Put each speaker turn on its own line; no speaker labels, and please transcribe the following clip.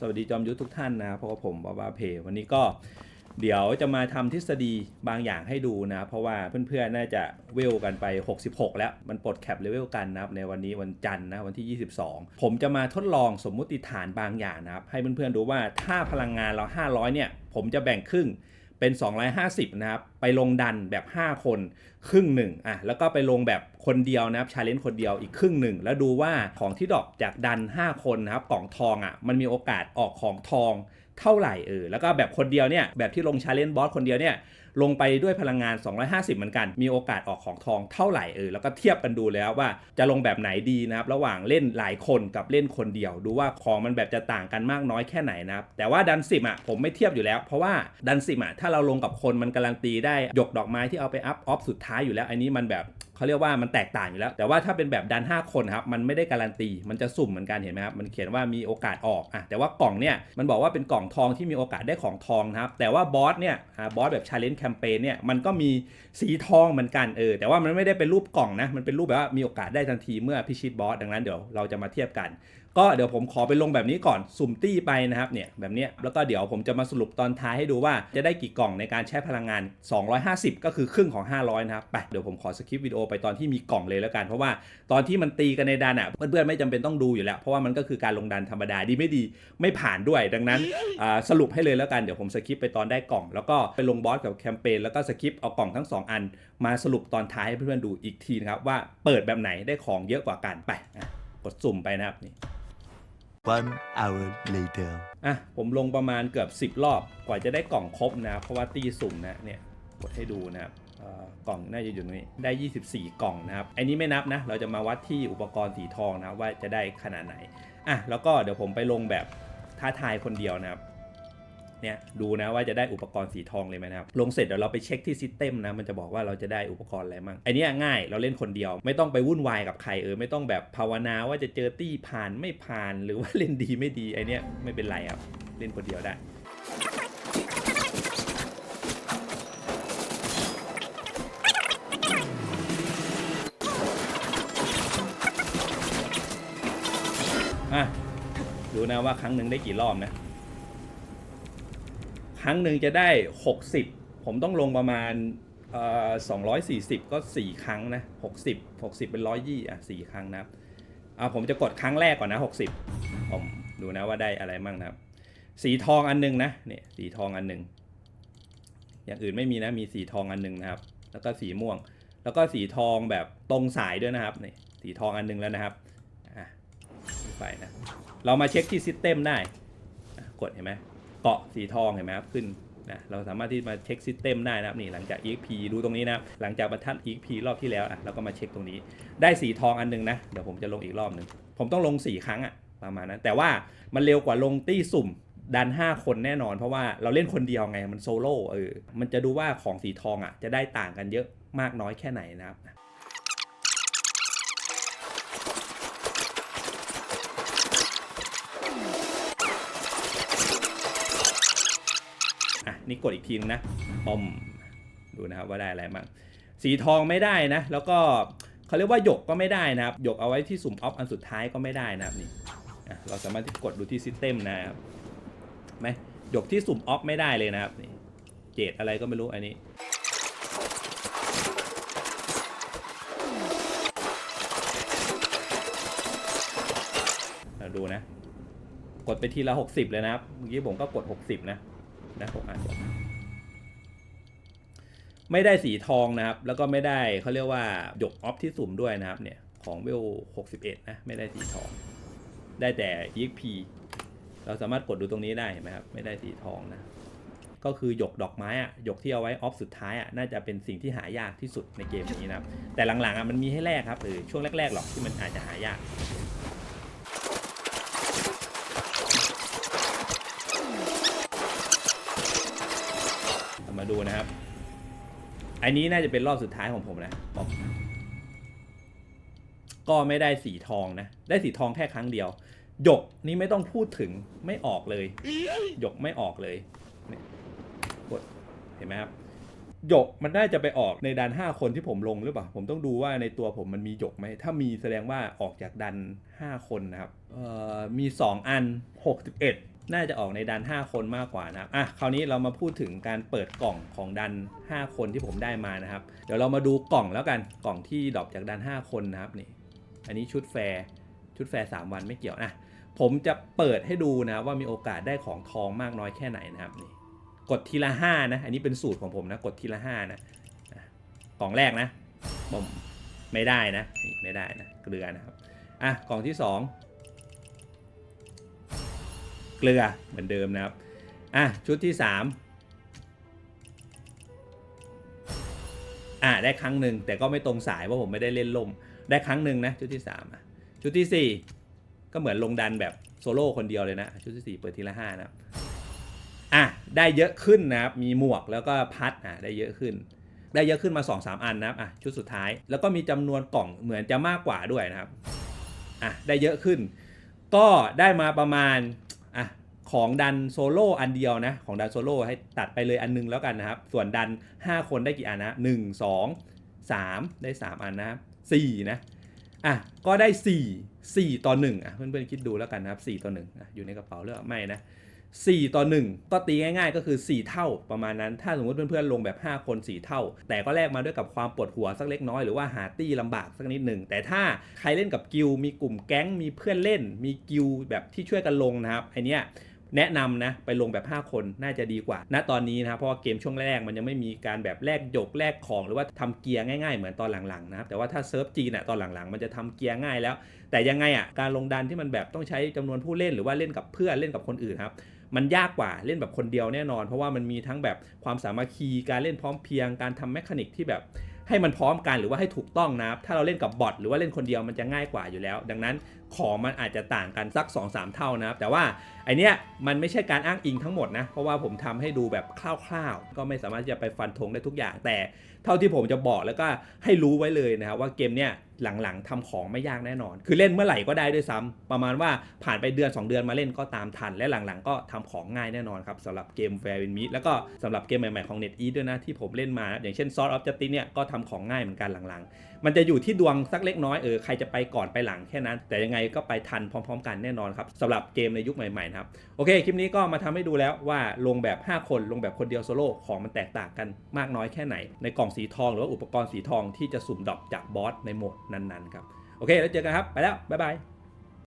สวัสดีจอมยุทธทุกท่านนะเพราะว่าผมบาบาเพวันนี้ก็เดี๋ยวจะมาทำทฤษฎีบางอย่างให้ดูนะ เพราะว่าเพื่อนๆน่าจะเวลกันไป 66 แล้วมันปลดแคปเลเวลกันนะครับในวันนี้วันจันทร์นะวันที่ 22 ผมจะมาทดลองสมมุติฐานบางอย่างนะครับ ให้เพื่อนๆดูว่าถ้าพลังงานเรา 500 เนี่ย ผมจะแบ่งครึ่ง เป็น 250 นะครับ ไปลงดันแบบ 5 คนครึ่งหนึ่งอะแล้วก็ไปลงแบบคนเดียวนะครับชาเลนจ์คนเดียวอีกครึ่งหนึ่ง แล้วดูว่าของที่ดรอปจากดัน 5 คนนะครับกล่องทองอะมันมีโอกาสออกของทองเท่าไหร่เออแล้วก็แบบคนเดียวเนี่ยแบบที่ลงชาเลนจ์บอสคนเดียวเนี่ย ลงไปด้วยพลังงาน 250 เหมือนกัน มีโอกาสออกของทองเท่าไหร่เออแล้วก็เทียบกันดูแล้วว่าจะลงแบบไหนดีนะครับระหว่างเล่นหลายคนกับเล่นคนเดียว ดูว่าของมันแบบจะต่างกันมากน้อยแค่ไหนนะครับแต่ว่าดันสิบอะผมไม่เทียบอยู่แล้ว เพราะว่าดันสิบอะถ้าเราลงกับคนมันการันตีได้หยกดอกไม้ที่เอาไปอัพออฟสุดท้ายอยู่แล้วอันนี้มันแบบเขาเรียกว่ามันแตกต่างอยู่แล้ว แต่ว่าถ้าเป็นแบบดัน 5 คนครับ มันไม่ได้การันตี มันจะสุ่มเหมือนกันเห็นไหมครับ มันเขียนว่ามีโอกาสออกอะแต่ว่ากล่องเนี่ย มันบอกว่าเป็นกล่องทองที่มีโอกาสได้ของทองนะครับ แต่ว่าบอสเนี่ยบอสแบบชาเลนจ์แคมเปญเนี่ยมันก็มีสีทองเหมือนกันเออแต่ว่ามันไม่ได้เป็นรูปกล่องนะมันเป็นรูปแบบว่ามีโอกาสได้ทันทีเมื่อพิชิตบอสดังนั้นเดี๋ยวเราจะมาเทียบกัน ก็เดี๋ยวผมขอไปลงแบบนี้ก่อนสุ่มตี้ไปนะครับเนี่ยแบบนี้แล้วก็เดี๋ยวผมจะมาสรุปตอนท้ายให้ดูว่าจะได้กี่กล่องในการใช้พลังงาน 250 ก็คือครึ่งของ 500 นะครับไปเดี๋ยวผมขอสคิปวิดีโอไปตอนที่มีกล่องเลยแล้วกัน เพราะว่าตอนที่มันตีกันในดันอะเพื่อนๆไม่จำเป็นต้องดูอยู่แล้ว เพราะว่ามันก็คือการลงดันธรรมดาดีไม่ดีไม่ผ่านด้วย ดังนั้นสรุปให้เลยแล้วกันเดี๋ยวผมสคิปไปตอนได้กล่อง แล้วก็ไปลงบอสกับแคมเปญแล้วก็สคิปเอากล่องทั้งสองอัน มาสรุปตอนท้ายให้เพื่อนๆดูอีกทีนะครับว่าเปิดแบบไหนได้ของเยอะกว่ากันไปกดสุ่มไปนะครับนี่
One hour later.
อะ ผมลงประมาณเกือบ 10 รอบกว่าจะได้กล่องครบนะ เพราะว่าตีสุ่มนะเนี่ยกดให้ดูนะครับกล่องน่าจะอยู่ตรงนี้ได้ 24 กล่องนะครับอันนี้ไม่นับนะ เราจะมาวัดที่อุปกรณ์สีทองนะว่าจะได้ขนาดไหนอะแล้วก็เดี๋ยวผมไปลงแบบท้าทายคนเดียวนะครับ เนี่ยดูนะว่าจะได้อุปกรณ์สีทองเลยไหมนะครับ ลงเสร็จเดี๋ยวเราไปเช็คที่ซิสเต็มนะมันจะบอกว่าเราจะได้อุปกรณ์อะไรมั่งไอเนี้ยง่ายเราเล่นคนเดียว ไม่ต้องไปวุ่นวายกับใครเออไม่ต้องแบบภาวนาว่าจะเจอตี้ผ่านไม่ผ่านหรือว่าเล่นดีไม่ดีไอเนี้ยไม่เป็นไรครับเล่นคนเดียวได้อะดูนะว่าครั้งหนึ่งได้กี่รอบนะ รั้งหนึ่งจะได้ 60 ผมต้องลงประมาณเอ่อ240ก็4ครั้งนะ60 60เป็น120อะ4ครั้งนะครับอะผมจะกดครั้งแรกก่อนนะ60ผมดูนะว่าได้อะไรมั่งนะครับ สีทองอันหนึงนะเนี่ยสีทองอันหนึง อย่างอื่นไม่มีนะมีสีทองอันหนึงนะครับ แล้วก็สีม่วง แล้วก็สีทองแบบตรงสายด้วยนะครับนี่สีทองอันหนึงแล้วนะครับอะไปนะเรามาเช็คที่ซิสเต็มได้กดเห็นไหม เกาะสีทองเห็นไหมครับขึ้นนะเราสามารถที่มาเช็คซิสเต็มได้นะครับนี่หลังจาก EXP ดูตรงนี้นะหลังจากบรรทัด EXP รอบที่แล้วอะเราก็มาเช็คตรงนี้ ได้สีทองอันหนึงนะเดี๋ยวผมจะลงอีกรอบหนึ่งผมต้องลง 4 ครั้งอะประมาณนั้น แต่ว่ามันเร็วกว่าลงตี้สุ่มดัน 5 คนแน่นอนเพราะว่าเราเล่นคนเดียวไงมันโซโล่เออมันจะดูว่าของสีทองอะจะได้ต่างกันเยอะมากน้อยแค่ไหนนะครับ อะนี่กดอีกทีนึงนะปอมดูนะครับว่าได้อะไรบ้างสีทองไม่ได้นะ แล้วก็เขาเรียกว่าหยกก็ไม่ได้นะครับหยกเอาไว้ที่สุ่มออฟอันสุดท้ายก็ไม่ได้นะครับนี่เราสามารถที่กดดูที่ซิสเต็มนะครับไหมหยกที่สุ่มออฟไม่ได้เลยนะครับนี่เจดอะไรก็ไม่รู้อันนี้เราดูนะ กดไปทีละ 60 เลยนะครับเมื่อกี้ผมก็กด 60 นะ นะผมอ่านไม่ได้สีทองนะครับ แล้วก็ไม่ได้เขาเรียกว่าหยกออฟที่สุ่มด้วยนะครับ เนี่ยของเวล61 นะ ไม่ได้สีทอง ได้แต่ EXP เราสามารถกดดูตรงนี้ได้เห็นไหมครับ ไม่ได้สีทองนะ ก็คือหยกดอกไม้อะหยกที่เอาไว้ออฟสุดท้ายอะน่าจะเป็นสิ่งที่หายากที่สุดในเกมนี้นะครับ แต่หลังๆอะมันมีให้แลกครับหรือช่วงแรกๆหรอกที่มันอาจจะหายาก เรามา ดูนะครับ อันนี้น่าจะเป็นรอบสุดท้ายของผมนะบอกก็ไม่ได้สีทองนะ ได้สีทองแค่ครั้งเดียว หยกนี่ไม่ต้องพูดถึงไม่ออกเลย หยกไม่ออกเลยเนี่ยกดเห็นไหมครับ หยกมันน่าจะไปออกในดัน5 คนที่ผมลงหรือเปล่า ผมต้องดูว่าในตัวผมมันมีหยกไหม ถ้ามีแสดงว่าออกจากดัน 5 คนนะครับ เอ่อ มี 2 อัน 61 น่าจะออกในดัน 5 คนมากกว่านะครับ อะ คราวนี้เรามาพูดถึงการเปิดกล่องของดัน 5 คนที่ผมได้มานะครับ เดี๋ยวเรามาดูกล่องแล้วกัน กล่องที่ดรอปจากดัน 5 คนนะครับนี่ อันนี้ชุดแฟร์ชุดแฟร์3วันไม่เกี่ยวนะ ผมจะเปิดให้ดูนะว่ามีโอกาสได้ของทองมากน้อยแค่ไหนนะครับนี่ กดทีละ5นะ อันนี้เป็นสูตรของผมนะ กดทีละ5นะกล่องแรกนะผมไม่ได้นะ ไม่ได้นะ เกลือนะครับ อะ กล่องที่ 2 เกลือเหมือนเดิมนะครับ อะ ชุดที่ 3 อะ ได้ครั้งหนึ่งแต่ก็ไม่ตรงสายเพราะผมไม่ได้เล่นล่ม ได้ครั้งหนึ่งนะ ชุดที่3อะชุดทีสี่ 4 ก็เหมือนลงดันแบบโซโล่คนเดียวเลยนะ ชุดที่ 4 เปิดทีละ5นะครับอะ ได้เยอะขึ้นนะครับ มีหมวกแล้วก็พัดอะได้เยอะขึ้นได้เยอะขึ้นมา 2-3 อันนะครับ อะ ชุดสุดท้าย แล้วก็มีจำนวนกล่องเหมือนจะมากกว่าด้วยนะครับ อะ ได้เยอะขึ้น ก็ได้มาประมาณ ของดันโซโล่อันเดียวนะ ของดันโซโล่ให้ตัดไปเลยอันนึงแล้วกันนะครับ ส่วนดัน 5 คนได้กี่อันนะ1 2 3ได้ 3 อันนะครับ4นะอะก็ได้ 4 4 ต่อ1อะเพื่อนๆคิดดูแล้วกันนะครับ4ต่อ1อะอยู่ในกระเป๋าหรือเปล่าไม่นะ4ต่อ 1 ก็ตีง่ายๆ ก็คือ 4 เท่าประมาณนั้น ถ้าสมมติเพื่อนๆลงแบบ 5 คน 4 เท่า แต่ก็แลกมาด้วยกับความปวดหัวสักเล็กน้อยหรือว่าหาตี้ลำบากสักนิดหนึ่ง แต่ถ้าใครเล่นกับกิลมีกลุ่มแก๊งมีเพื่อนเล่น มีกิลแบบที่ช่วยกันลงนะครับไอเนี้ย แนะนำนะไปลงแบบ 5 คนน่าจะดีกว่า ณตอนนี้นะครับเพราะว่าเกมช่วงแรกมันยังไม่มีการแบบแลกหยกแลกของ หรือว่าทำเกียร์ง่ายๆ เหมือนตอนหลังๆนะครับแต่ว่าถ้าเซิร์ฟจีนอะตอนหลังๆ มันจะทำเกียร์ง่ายแล้ว แต่ยังไงอะการลงดันที่มันแบบต้องใช้จำนวนผู้เล่นหรือว่าเล่นกับเพื่อนเล่นกับคนอื่นครับมันยากกว่าเล่นแบบคนเดียวแน่นอน เพราะว่ามันมีทั้งแบบความสามัคคีการเล่นพร้อมเพรียงการทำแมคานิกที่แบบให้มันพร้อมกันหรือว่าให้ถูกต้องนะครับถ้าเราเล่นกับบอทหรือว่าเล่นคนเดียวมันจะง่ายกว่าอยู่แล้ว ดังนั้นของมันอาจจะต่างกันสัก 2-3 เท่านะครับแต่ว่าไอเนี้ยมันไม่ใช่การอ้างอิงทั้งหมดนะ เพราะว่าผมทำให้ดูแบบคร่าวๆ ก็ไม่สามารถจะไปฟันธงได้ทุกอย่าง แต่เท่าที่ผมจะบอกแล้วก็ให้รู้ไว้เลยนะครับว่าเกมเนี้ยหลังๆทำของไม่ยากแน่นอน คือเล่นเมื่อไหร่ก็ได้ด้วยซ้ำประมาณว่าผ่านไปเดือน 2 เดือนมาเล่นก็ตามทัน และหลังๆ ก็ทำของง่ายแน่นอนครับสำหรับเกม f a i r w i n m e แล้วก็สำหรับเกมใหม่ๆของ Net e a s ด้วยนะที่ผมเล่นมา อย่างเช่น Sword of Justice เนี่ยก็ทำของง่ายเหมือนกันหลังๆ มันจะอยู่ที่ดวงสักเล็กน้อยเออใครจะไปก่อนไปหลังแค่นั้น แต่ยังไงก็ไปทันพร้อม ๆ กันแน่นอนครับสำหรับเกมในยุคใหม่ๆนะครับโอเคคลิปนี้ก็มาทำให้ดูแล้วว่าลงแบบ 5 คนลงแบบคนเดียวโซโล่ของมันแตกต่างกันมากน้อยแค่ไหน ในกล่องสีทองหรือว่าอุปกรณ์สีทองที่จะสุ่มดรอปจากบอสในโหมดนั้นๆครับโอเคแล้วเจอกันครับไปแล้วบ๊ายบาย